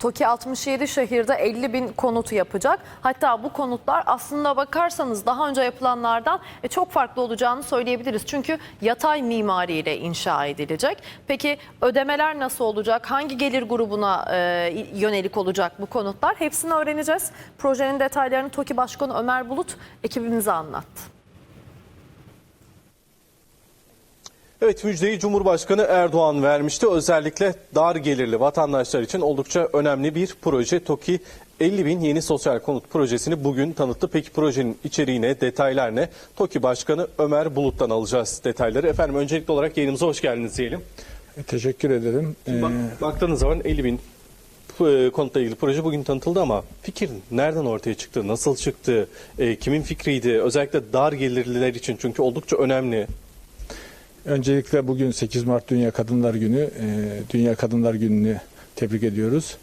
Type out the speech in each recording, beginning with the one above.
TOKİ 67 şehirde 50 bin konut yapacak. Hatta bu konutlar aslında bakarsanız daha önce yapılanlardan e, çok farklı olacağını söyleyebiliriz. Çünkü yatay mimariyle inşa edilecek. Peki ödemeler nasıl olacak? Hangi gelir grubuna e, yönelik olacak bu konutlar? Hepsini öğreneceğiz. Projenin detaylarını TOKİ Başkanı Ömer Bulut ekibimize anlattı. Evet müjdeyi Cumhurbaşkanı Erdoğan vermişti. Özellikle dar gelirli vatandaşlar için oldukça önemli bir proje. TOKİ 50 bin yeni sosyal konut projesini bugün tanıttı. Peki projenin içeriğine, detaylar ne? TOKİ Başkanı Ömer Bulut'tan alacağız detayları. Efendim öncelikli olarak yayınımıza hoş geldiniz diyelim. Teşekkür ederim. Ee, Bak, baktığınız zaman 50 bin e, konutla ilgili proje bugün tanıtıldı ama fikir nereden ortaya çıktı, nasıl çıktı, e, kimin fikriydi? Özellikle dar gelirliler için çünkü oldukça önemli. Öncelikle bugün 8 Mart Dünya Kadınlar Günü. Ee, Dünya Kadınlar Günü'nü tebrik ediyoruz.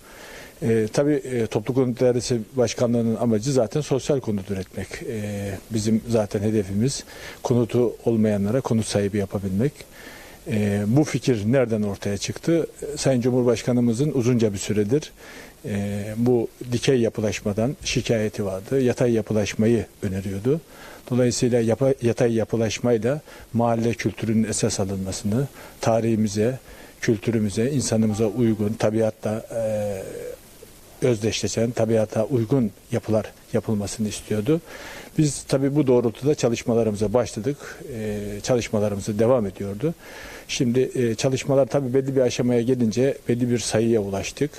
Ee, tabii e, Toplu Konut Başkanlığı'nın amacı zaten sosyal konut üretmek. Ee, bizim zaten hedefimiz konutu olmayanlara konut sahibi yapabilmek. Ee, bu fikir nereden ortaya çıktı? Sayın Cumhurbaşkanımızın uzunca bir süredir e, bu dikey yapılaşmadan şikayeti vardı. Yatay yapılaşmayı öneriyordu. Dolayısıyla yapa- yatay yapılaşmayla mahalle kültürünün esas alınmasını, tarihimize, kültürümüze, insanımıza uygun, tabiatla e, özdeşleşen, tabiata uygun yapılar yapılmasını istiyordu. Biz tabii bu doğrultuda çalışmalarımıza başladık. Ee, çalışmalarımızı devam ediyordu. Şimdi e, çalışmalar tabii belli bir aşamaya gelince belli bir sayıya ulaştık.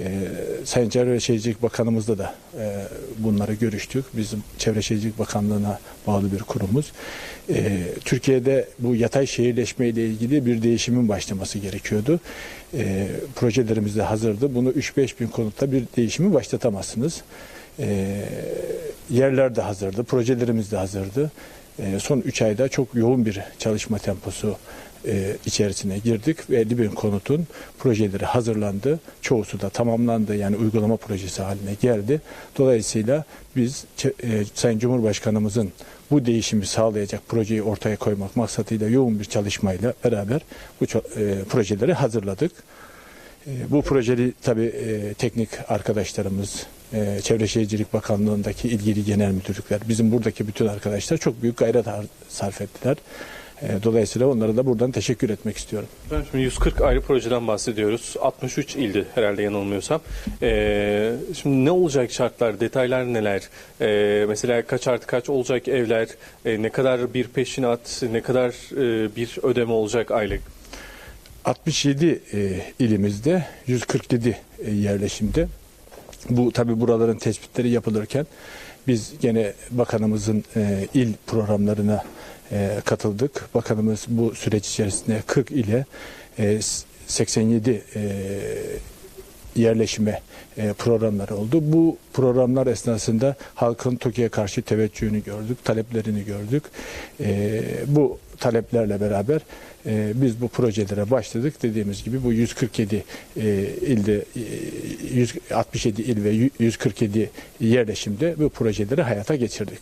Ee, Sayın Çevre Şehircilik Bakanımızla da e, bunları görüştük. Bizim Çevre Şehircilik Bakanlığı'na bağlı bir kurumuz. Ee, Türkiye'de bu yatay şehirleşme ile ilgili bir değişimin başlaması gerekiyordu. Ee, projelerimiz de hazırdı. Bunu 3-5 bin konutta bir değişimi başlatamazsınız. Ee, yerler de hazırdı, projelerimiz de hazırdı. Ee, son 3 ayda çok yoğun bir çalışma temposu e, içerisine girdik ve 50 bin konutun projeleri hazırlandı. Çoğusu da tamamlandı yani uygulama projesi haline geldi. Dolayısıyla biz e, Sayın Cumhurbaşkanımızın bu değişimi sağlayacak projeyi ortaya koymak maksadıyla yoğun bir çalışmayla beraber bu e, projeleri hazırladık. E, Bu projeli tabii e, teknik arkadaşlarımız, Çevre Şehircilik Bakanlığı'ndaki ilgili genel müdürlükler, bizim buradaki bütün arkadaşlar çok büyük gayret sarf ettiler. E, Dolayısıyla onlara da buradan teşekkür etmek istiyorum. Ben şimdi 140 ayrı projeden bahsediyoruz. 63 ildi herhalde yanılmıyorsam. Ee, şimdi ne olacak şartlar, detaylar neler? Ee, mesela kaç artı kaç olacak evler, Ee, ne kadar bir peşinat, ne kadar e, bir ödeme olacak aylık? 67 e, ilimizde 147 e, yerleşimde. Bu tabi buraların tespitleri yapılırken biz gene bakanımızın e, il programlarına e, katıldık. Bakanımız bu süreç içerisinde 40 ile e, 87 e, yerleşime e, programları oldu. Bu programlar esnasında halkın TOKİ'ye karşı teveccühünü gördük, taleplerini gördük. E, bu taleplerle beraber e, biz bu projelere başladık. Dediğimiz gibi bu 147 e, ilde, e, 167 il ve 147 yerleşimde bu projeleri hayata geçirdik.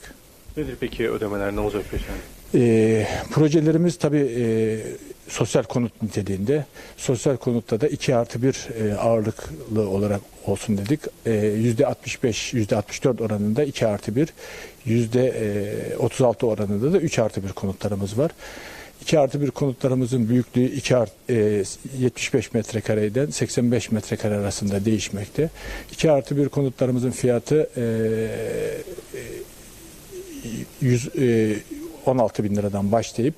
Nedir peki ödemeler, ne olacak peşinat? E, projelerimiz tabii e, sosyal konut niteliğinde. Sosyal konutta da 2 artı 1 e, ağırlıklı olarak olsun dedik. E, %65, %64 oranında 2 artı 1, %36 oranında da 3 artı 1 konutlarımız var. 2 artı 1 konutlarımızın büyüklüğü 2 art, e, 75 metrekareden 85 metrekare arasında değişmekte. 2 artı 1 konutlarımızın fiyatı e, 100, e, 16 bin liradan başlayıp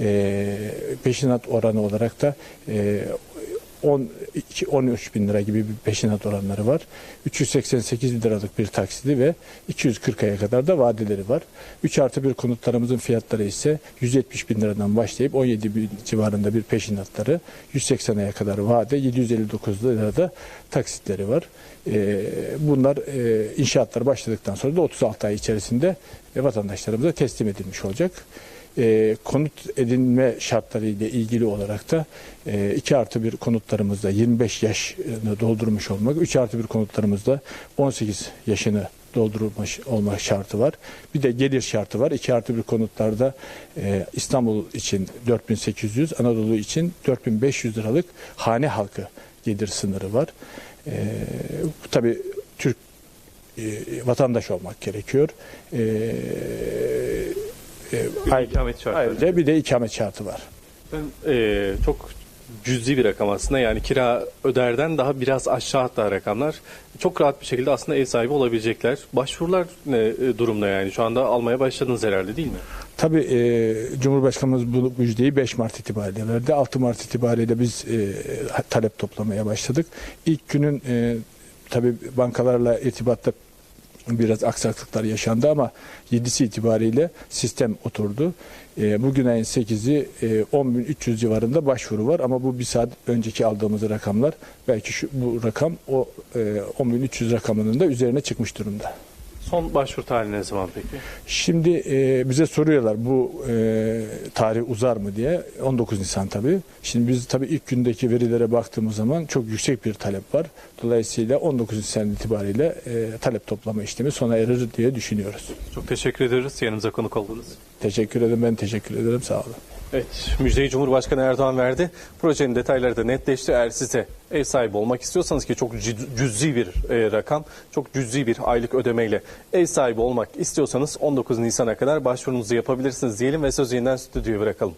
e, peşinat oranı olarak da e, 10, 13 bin lira gibi bir peşinat oranları var. 388 bin liralık bir taksidi ve 240 aya kadar da vadeleri var. 3 artı 1 konutlarımızın fiyatları ise 170 bin liradan başlayıp 17 bin civarında bir peşinatları, 180 aya kadar vade, 759 lirada taksitleri var. E, bunlar e, inşaatlar başladıktan sonra da 36 ay içerisinde e, vatandaşlarımıza teslim edilmiş olacak. E, konut edinme şartları ile ilgili olarak da e, 2 artı 1 konutlarımızda 25 yaşını doldurmuş olmak, 3 artı 1 konutlarımızda 18 yaşını doldurulmuş olma şartı var. Bir de gelir şartı var. 2 artı 1 konutlarda e, İstanbul için 4800, Anadolu için 4500 liralık hane halkı gelir sınırı var. E, tabii Türk e, vatandaş olmak gerekiyor. E, e, ikamet şartları. ayrıca bir de ikamet şartı var. Ben, e, çok cüzi bir rakam aslında yani kira öderden daha biraz aşağı hatta rakamlar. Çok rahat bir şekilde aslında ev sahibi olabilecekler. Başvurular ne e, durumda yani şu anda almaya başladınız herhalde değil mi? Tabii e, Cumhurbaşkanımız bu müjdeyi 5 Mart itibariyle verdi. 6 Mart itibariyle biz e, talep toplamaya başladık. İlk günün e, tabii bankalarla irtibatta biraz aksaklıklar yaşandı ama 7'si itibariyle sistem oturdu. E, bugün ayın 8'i e, 10.300 civarında başvuru var ama bu bir saat önceki aldığımız rakamlar. Belki şu, bu rakam o e, 10.300 rakamının da üzerine çıkmış durumda. Son başvuru tarihi ne zaman peki? Şimdi e, bize soruyorlar bu e, tarih uzar mı diye. 19 Nisan tabii. Şimdi biz tabii ilk gündeki verilere baktığımız zaman çok yüksek bir talep var. Dolayısıyla 19 Nisan itibariyle e, talep toplama işlemi sona erir diye düşünüyoruz. Çok teşekkür ederiz yanımıza konuk oldunuz. Teşekkür ederim. Ben teşekkür ederim. Sağ olun. Evet, müjdeyi Cumhurbaşkanı Erdoğan verdi. Projenin detayları da netleşti. Eğer siz de ev sahibi olmak istiyorsanız ki çok cüzi bir e, rakam, çok cüzi bir aylık ödemeyle ev sahibi olmak istiyorsanız 19 Nisan'a kadar başvurunuzu yapabilirsiniz diyelim ve sözü yeniden stüdyoya bırakalım.